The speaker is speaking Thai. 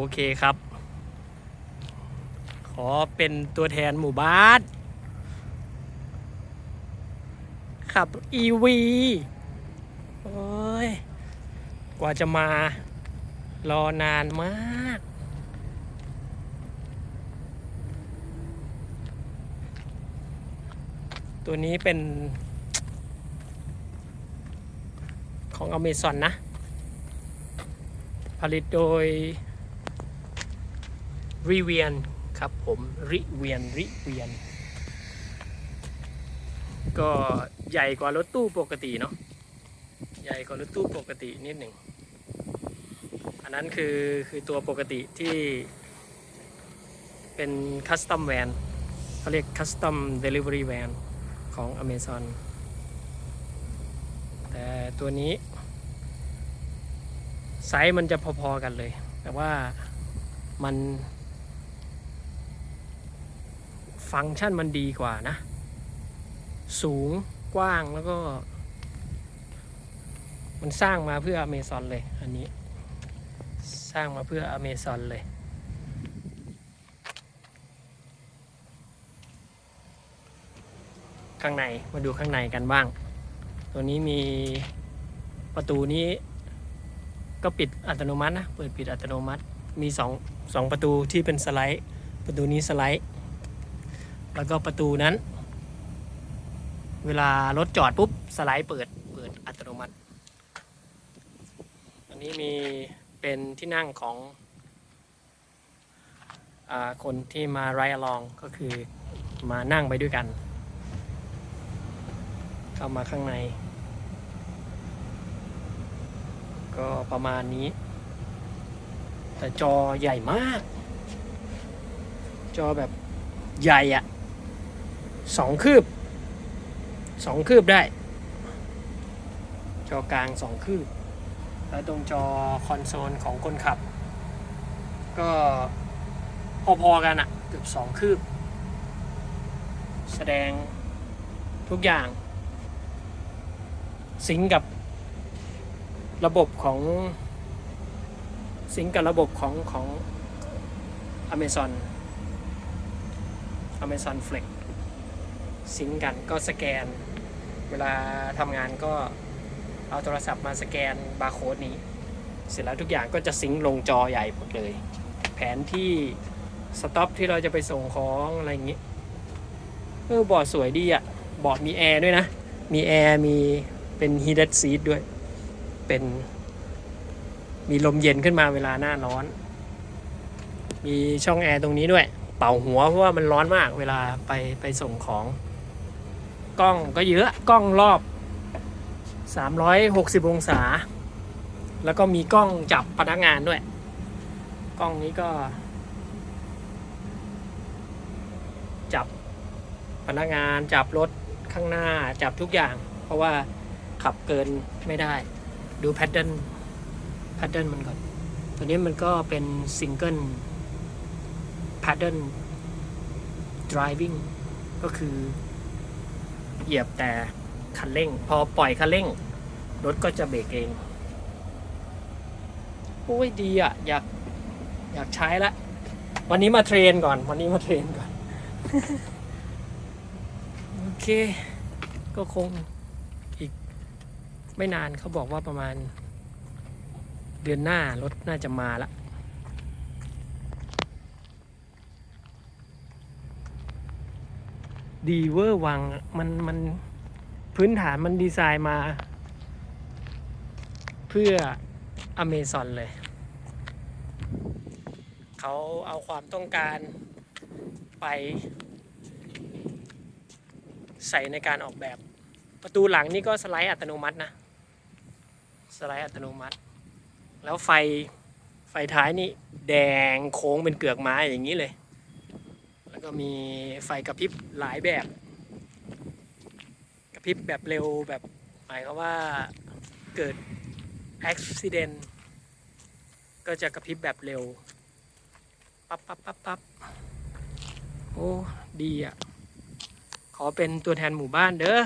โอเคครับ ขอเป็นตัวแทนหมู่บ้านขับ EV โอ้ย กว่าจะมา รอนานมาก ตัวนี้เป็นของอเมซอนนะ ผลิตโดย ริเวียนครับผมริเวียนริเวียน ก็ใหญ่กว่ารถตู้ปกติเนาะใหญ่กว่ารถตู้ปกตินิดหนึ่งอันนั้นคือคือตัวปกติที่เป็นคัสตอมแวนเขาเรียกคัสตอมเดลิเวอรี่แวนของ Amazon แต่ตัวนี้ ไซส์มันจะพอๆกันเลย แต่ว่ามัน ฟังก์ชันมันดีกว่านะ สูงกว้างแล้วก็ มันสร้างมาเพื่ออเมซอนเลย อันนี้ สร้างมาเพื่ออเมซอนเลยข้างในมาดูข้างในกันบ้าง ตัวนี้มีประตูนี้ ก็ปิดอัตโนมัตินะ เปิดปิดอัตโนมัติ มีสองสองประตูที่เป็นสไลด์ ประตูนี้สไลด์ แล้วก็ประตูนั้น เวลารถจอดปุ๊บสไลด์เปิดเปิดอัตโนมัติ อันนี้มีเป็นที่นั่งของอคนที่มาไรอลองก็คือมานั่งไปด้วยกัน เข้ามาข้างใน ก็ประมาณนี้ แต่จอใหญ่มาก จอแบบใหญ่อะ สองคืบสองคืบได้ จอกลางสองคืบ แล้วตรงจอคอนโซลของคนขับ ก็พอๆกันอะเกือบสองคืบ แสดงทุกอย่าง สิงกับระบบของสิงก์กับระบบของของ Amazon Amazon Flex สิงกันก็สแกน เวลาทำงานก็เอาโทรศัพท์มาสแกนบาร์โค้ดนี้ เสร็จแล้วทุกอย่างก็จะสิงลงจอใหญ่หมดเลย แผนที่สต็อปที่เราจะไปส่งของอะไรอย่างนี้เออบอร์ดสวยดีอะ่ะบอร์ดมีแอร์ด้วยนะ มีแอร์มีเป็น heated seat ด้วย เป็นมีลมเย็นขึ้นมาเวลาหน้าร้อน มีช่องแอร์ตรงนี้ด้วย เป่าหัวเพราะว่ามันร้อนมากเวลาไปไปส่งของ กล้องก็เยอะกล้องรอบ 360 องศา แล้วก็มีกล้องจับพนักงานด้วย กล้องนี้ก็ จับพนักงานจับรถข้างหน้าจับทุกอย่าง เพราะว่าขับเกินไม่ได้ ดูแพทเทิร์นแพทเทิร์นมันก่อน ตัวนี้มันก็เป็นซิงเกิลแพทเทิร์น driving ก็คือ เหยียบแต่คันเร่ง พอปล่อยคันเร่ง รถก็จะเบรกเองโอ้ยดีอะ อยากอยากใช้ละวันนี้มาเทรนก่อน วันนี้มาเทรนก่อน โอเค ก็คงอีกไม่นานเขาบอกว่าประมาณ เดือนหน้ารถน่าจะมาละ ดีเวอร์วังมันมันพื้นฐานมันดีไซน์มา เพื่ออเมซอนเลย เขาเอาความต้องการไป ใส่ในการออกแบบ ประตูหลังนี่ก็สไลด์อัตโนมัตินะ สไลด์อัตโนมัติ แล้วไฟไฟท้ายนี่แดงโค้งเป็นเกือกไม้อย่างนี้เลย แล้วก็มีไฟกระพริบหลายแบบ กระพริบแบบเร็วแบบหมายความว่าเกิดอุบิเหตุก็จะกระพริบแบบเร็ว ปั๊บปั๊บปั๊บปั๊บโอ้ ดีอะ ขอเป็นตัวแทนหมู่บ้านเด้อ